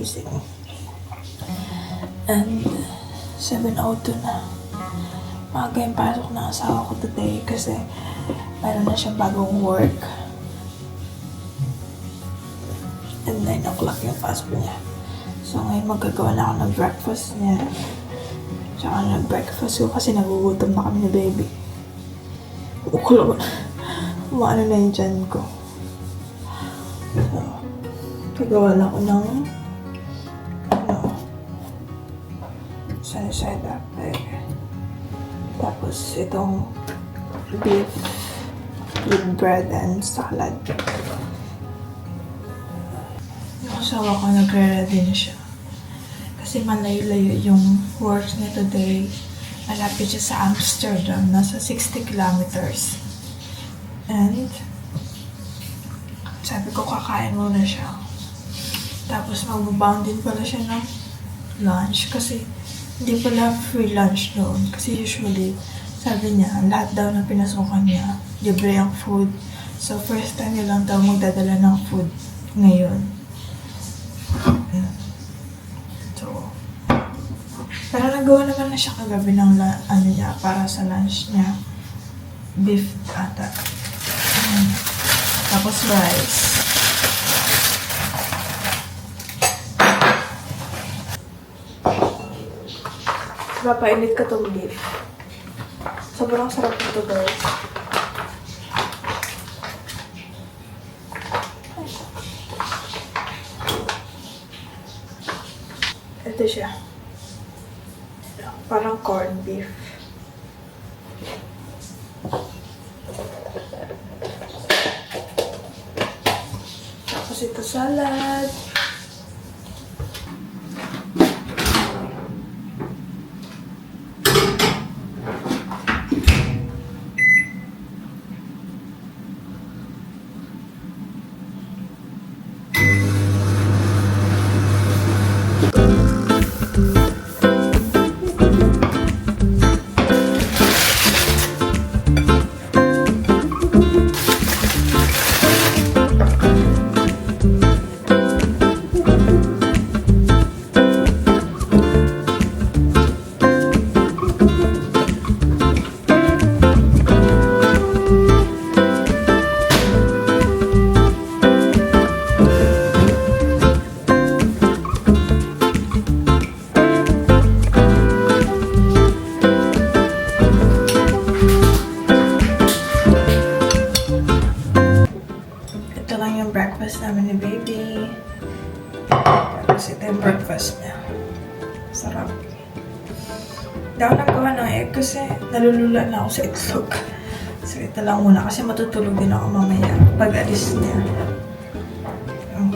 nagising. And 7.02 na. Maaga yung pasok ng asawa ko today kasi meron na siyang bagong work. And 9 o'clock yung pasok niya. So ngayon magagawa na ako ng breakfast niya. Tsaka nag-breakfast ko kasi nagugutom na kami ni baby. Ukulo na. Umaano na yung dyan ko. So, gagawa na ako ng up egg. Tapos itong beef with bread and salad. Yung asawa ko nagre-ready na siya. Kasi malayo-layo yung work niya today. Malapit siya sa Amsterdam. Nasa 60 kilometers. And sabi ko kakain muna siya. Tapos magbabound din pala siya ng lunch kasi hindi pala free lunch doon. Kasi usually, sabi niya, lahat daw na pinasukan niya, libre ang food. So, first time niya lang daw magdadala ng food ngayon. So, pero nagawa naman na siya kagabi ng la- ano niya, para sa lunch niya. Beef ata. Tapos rice. Papainit ka tong beef. Sobrang sarap nito guys. Ito siya. Parang corned beef. Tapos ito salad. Ako sa itlog. Ito lang muna kasi matutulog din ako mamaya pag alis niya. Um,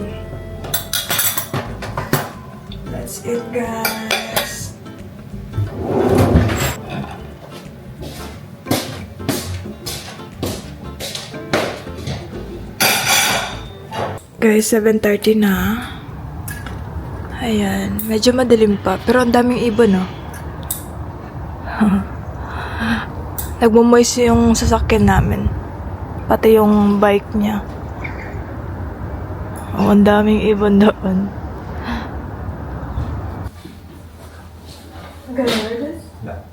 That's it guys. Guys, 7.30 na. Ayan. Medyo madilim pa. Pero ang daming ibon, no? Nagmumoys yung sasakyan namin. Pati yung bike niya. Oh, ang daming ibon doon. I'm to remove that.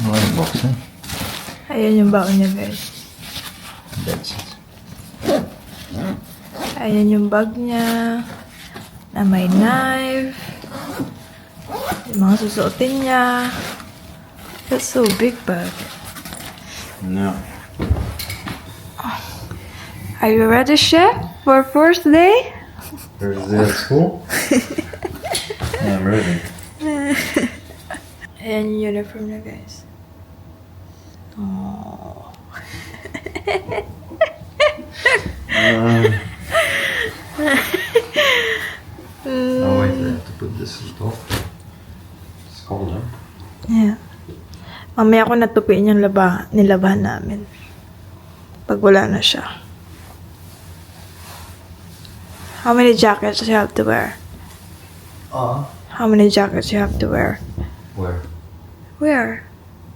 Oh, unboxing. Ayan yung baon niya, guys. Ayan yung bag niya. Na may knife. Yung mga susuotin niya. That's so big bag. No. Are you ready, chef, for first day? There's the school. yeah, I'm ready. Ayan yung uniform niya, guys. Oh. Um, oh wait, I have to put this on top. It's cold, huh? Yeah. Mamaya ko natupiin yung laba, nilabahan namin. Pag wala na siya. How many jackets you have to wear? Uh, How many jackets you have to wear? where? Where?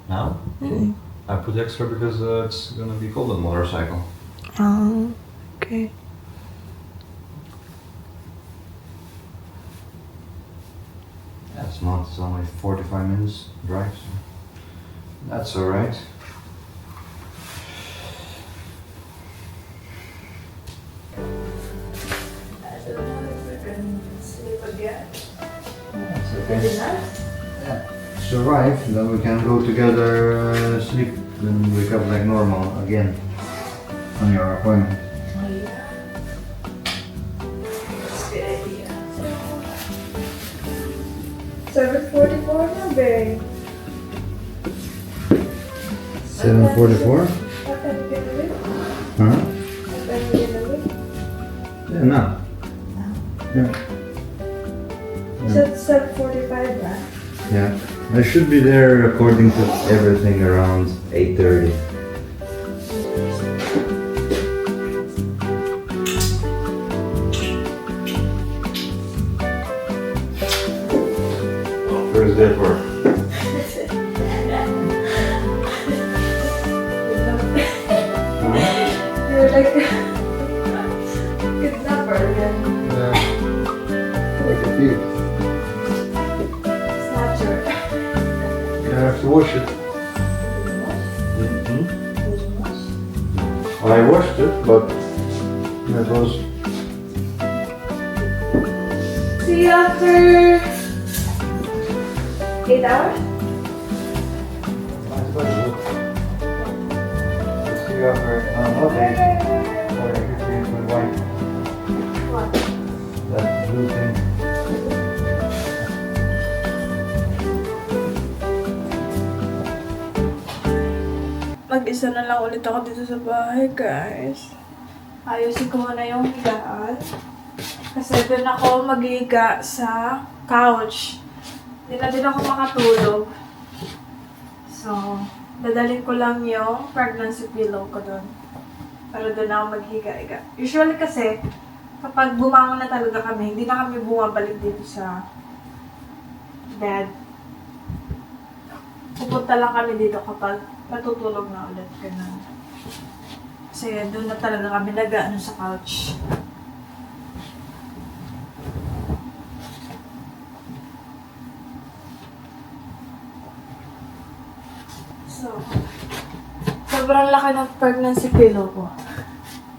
Now? Mm. I put extra because uh, it's gonna be cold on motorcycle. Oh, okay. Yeah, it's not. It's only 45 minutes drive, so that's alright. That's Survive, then we can go together, uh, sleep, then wake up like normal again on your appointment. Seven forty-four na, babe. 744? What time you gonna leave? Huh? What time you gonna leave? Yeah, no. Yeah. Seven forty-five, right? Yeah. I should be there according to everything around 8.30. have to wash it. I washed it, but it was See you after eight hours? nice weather. Let's see after uh, not eight. Or I could see it with white. What? That blue thing. Mag-isa na lang ulit ako dito sa bahay, guys. Ayusin ko muna yung higaan. Kasi doon ako magiga sa couch. Hindi na din ako makatulog. So, dadalhin ko lang yung pregnancy pillow ko doon. Para doon ako maghiga-higa. Usually kasi, kapag bumangon na talaga kami, hindi na kami bumabalik dito sa bed. Pupunta lang kami dito kapag natutulog na ulit. Ganun. Kasi doon na talaga kami nag-ano sa couch. So, sobrang laki ng pregnancy pillow ko.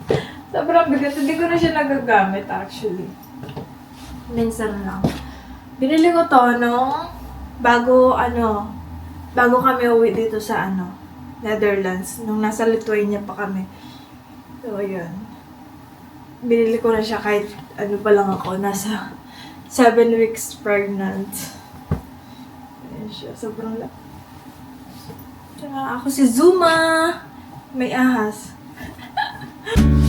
Sobrang bigat. Hindi ko na siya nagagamit actually. Minsan lang. Binili ko to nung bago ano, bago kami uwi dito sa ano, Netherlands. Nung nasa Lithuania pa kami. So, yun. Binili ko na siya kahit ano pa lang ako, nasa 7 weeks pregnant. Ayan siya, sobrang laki. Tsaka ako si Zuma! May ahas.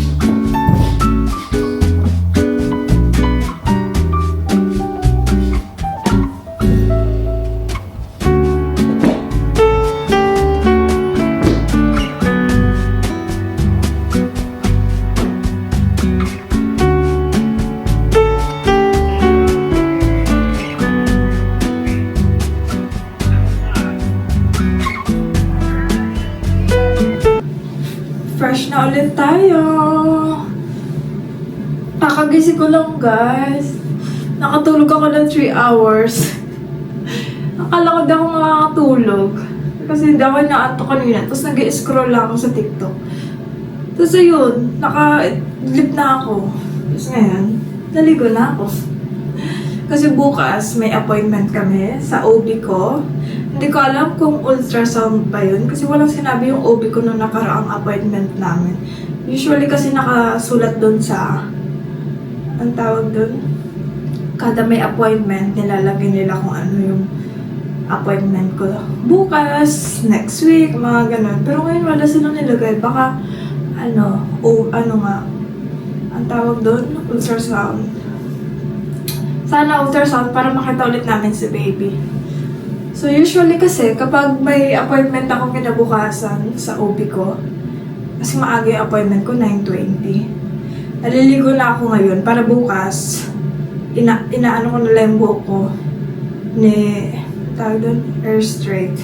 ko lang, guys. Nakatulog ako ng 3 hours. Akala ko di ako makakatulog. Kasi hindi ako inaantok kanina. Tapos nag scroll lang ako sa TikTok. Tapos ayun, naka-lip na ako. Tapos ngayon, naligo na ako. Kasi bukas, may appointment kami sa OB ko. Hindi ko alam kung ultrasound pa yun. Kasi walang sinabi yung OB ko nung nakaraang appointment namin. Usually kasi nakasulat doon sa... Ang tawag doon? Kada may appointment, nilalagay nila kung ano yung appointment ko. Bukas, next week, mga ganun. Pero ngayon wala silang nilagay. Baka, ano, o ano nga, ang tawag doon, ultrasound. Sana ultrasound para makita ulit namin si baby. So usually kasi kapag may appointment ako kinabukasan sa OB ko, kasi maaga yung appointment ko, 9.20. Naliligo na ako ngayon para bukas, ina, inaano ko na lang yung buhok ko ni, tawag doon, hair straight.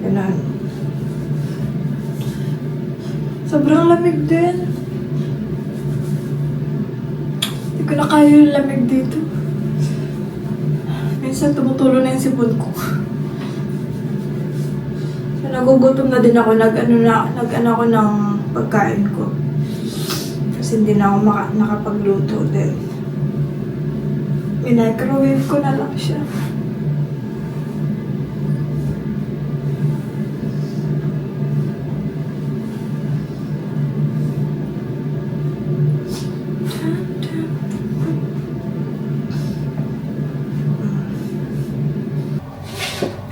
Ganun. Sobrang lamig din. Hindi ko na kaya yung lamig dito. Minsan tumutulo na yung sipon ko. So, nagugutom na din ako. Nag-ano na, nag-ano ako ng pagkain ko. Kasi hindi na ako maka, nakapagluto din. Minicrowave ko na lang siya.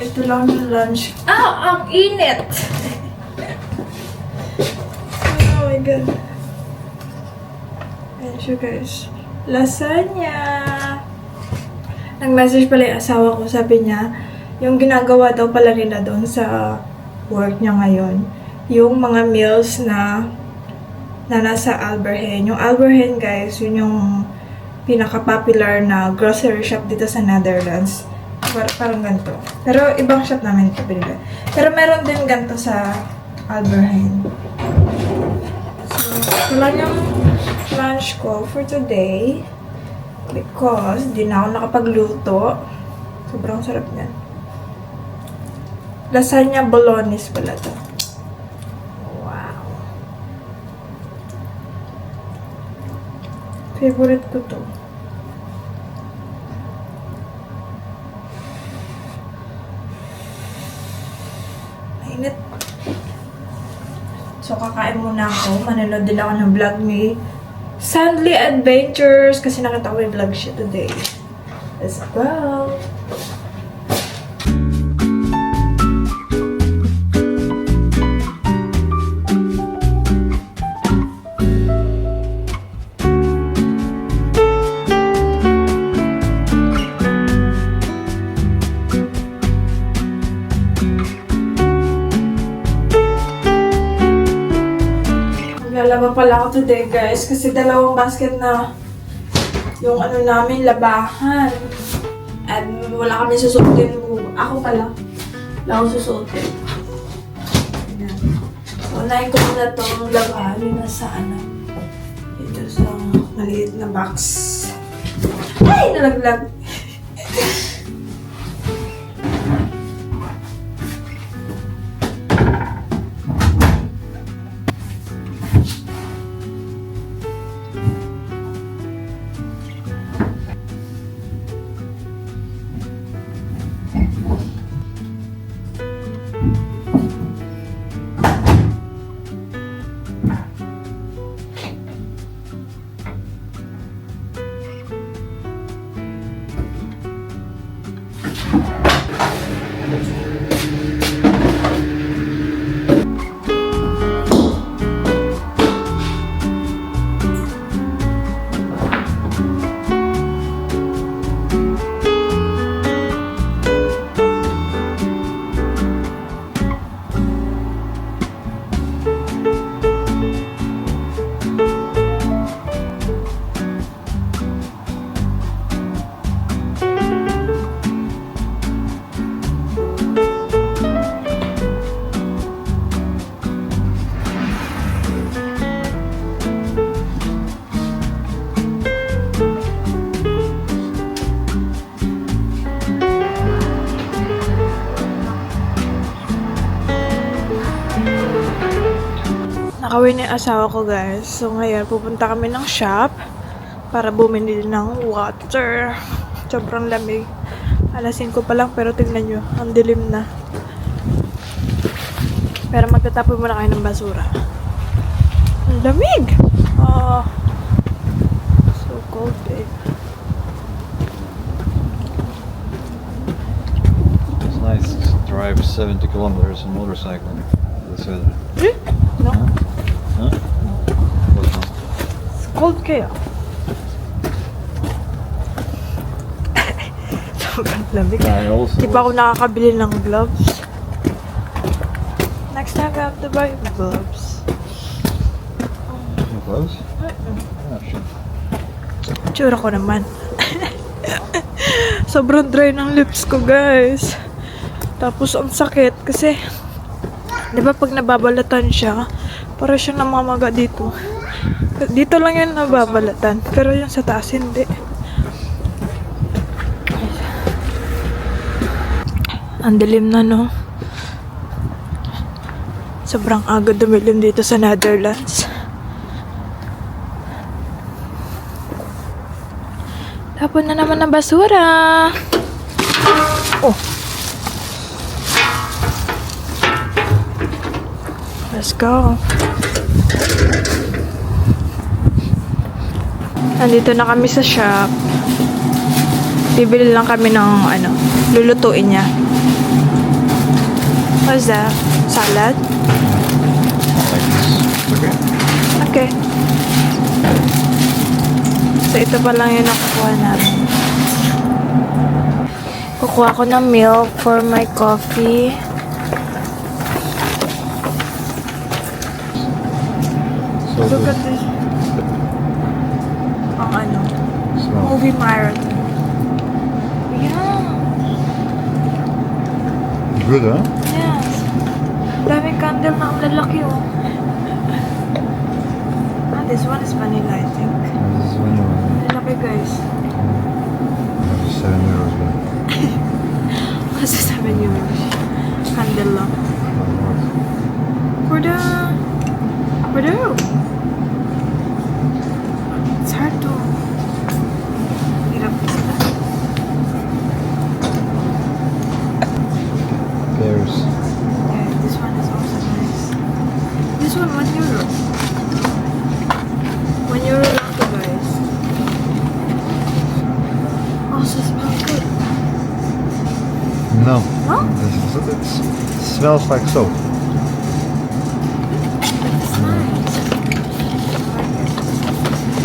Ito lang yung lunch. Ah! Ang init! oh my god. Siya guys. Lasagna! Nag-message pala yung asawa ko. Sabi niya, yung ginagawa daw pala nila doon sa work niya ngayon, yung mga meals na na nasa Alberhen. Yung Alberhen guys, yun yung pinaka-popular na grocery shop dito sa Netherlands. Par- parang ganito. Pero ibang shop namin ito binili. Pero meron din ganito sa Alberhen. So, ito lang yung lunch ko for today. Because, di na ako nakapagluto. Sobrang sarap niyan. Lasagna bolognese pala to. Wow. Favorite ko to. Mainit. So, kakain muna ako. Manonood din ako ng vlog ni Sandly Adventures kasi nakita ko yung vlog siya today. Let's go! Today, guys. Kasi dalawang basket na yung ano namin, labahan. At wala kami susuotin. Ako pala. Wala akong susuotin. So, unahin ko muna itong labahan. Yung nasa ano. Ito sa maliit na box. Ay! Nalaglag! Na yung asawa ko, guys. So, ngayon, pupunta kami ng shop para bumili ng water. Sobrang lamig. Alas 5 pa lang, pero tingnan nyo, ang dilim na. Pero magtatapoy muna kayo ng basura. Ang lamig! Oh. So cold, eh. It's nice to drive 70 kilometers on motorcycle. This weather. Eh? No? Huh? It's cold kaya. Sobrang lamig. Di pa ako nakakabili ng gloves. Next time I have to buy gloves. Gloves? Yeah, sure. Tsura ko naman. Sobrang dry ng lips ko, guys. Tapos, ang sakit kasi, di ba pag nababalatan siya, para siya namamaga dito. Dito lang yan nababalatan, pero yung sa taas hindi. Ang dilim na, no? Sobrang aga dumilim dito sa Netherlands. Tapon na naman ng basura. Oh. Let's go. Nandito na kami sa shop. Bibili lang kami ng ano, lulutuin niya. What's that? Salad? Okay. Okay. So, ito pa lang yung nakukuha namin. Kukuha ko ng milk for my coffee. Look at this. Ang ano, movie marathon. Yeah. Good, huh? Yes. Daming candle na ang lalaki oh. Ah, this one is vanilla, I think. This is vanilla. Lalaki guys. 7 euros. But Kasi sabi niyo, candle lang. what? For the... For the hard to... Hirap sila. Pears. Yeah, this one is also nice. This one, 1 euro. 1 euro lang to guys. Also smells good. No. No? This is, it's, it smells like soap.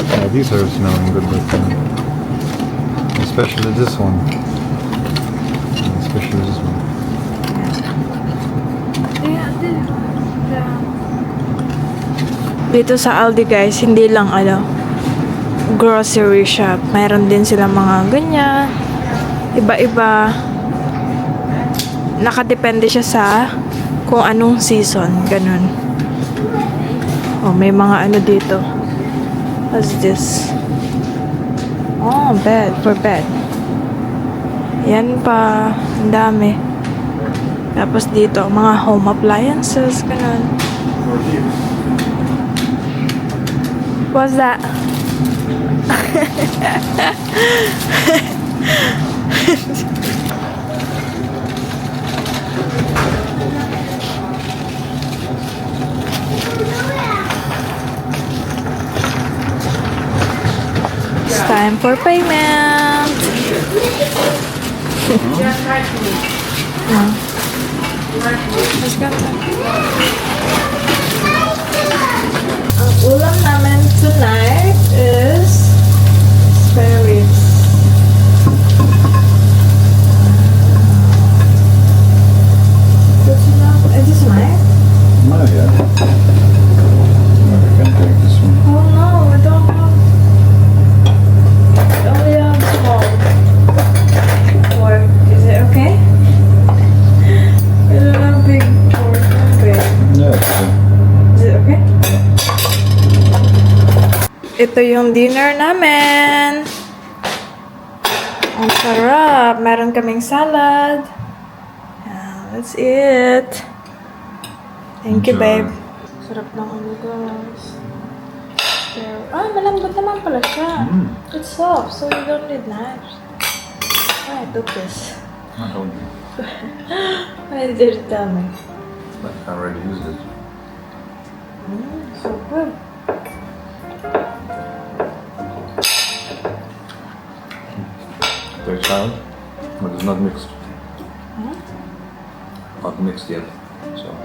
Yeah, these are smelling good, but um, especially this one. Especially this one. Dito sa Aldi guys, hindi lang ano, grocery shop. Mayroon din sila mga ganyan. Iba-iba. Nakadepende siya sa kung anong season. Ganun. Oh, may mga ano dito. What's this? Oh, bed. For bed. Yan pa. Ang dami. Tapos dito, mga home appliances, ganun. What's that? time for payment. Ang ulam namin tonight is spare ribs. Good enough. Is this mine? No, yeah. Ito yung dinner namin. Ang sarap. Meron kaming salad. Yeah, that's it. Thank you, babe. Sarap ng ano, guys. Pero, ah, malambot naman pala siya. Mm. It's soft, so you don't need knives. Ah, I took this. I told you. Why did tell me? But I already used it. Mm, so good. There's salad, but it's not mixed. Hmm? Not mixed yet. So,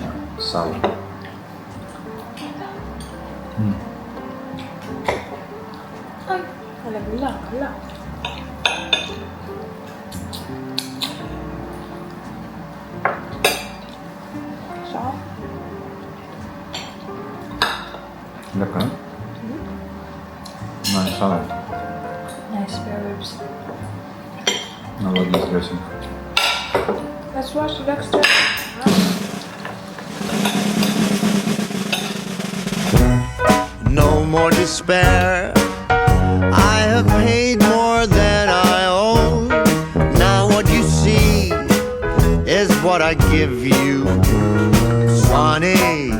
yeah, salad. Ay, wala, wala, wala. No more despair. I have paid more than I owe. Now what you see is what I give you. Swanee,